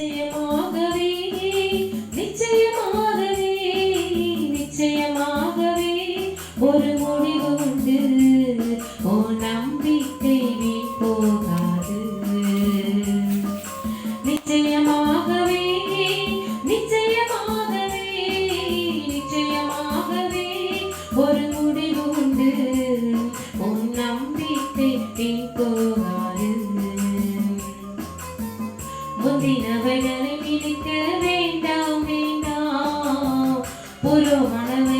நிச்சயமாகவே நிச்சயமாகவே நிச்சயமாகவே. ஒரு முடிவு உண்டு. ஓ நம்பிக்கை நீ போகாது. நிச்சயமாகவே நிச்சயமாகவே நிச்சயமாகவே. ஒரு Pueblo Manuel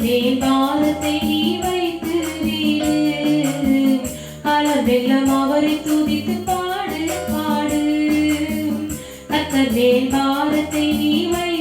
மேல் பாரத்தை நீ வைத்து அளவெல்லாம் அவரை துதித்து பாடு பாடு. கத்தர் மேல் பாரத்தை நீ வை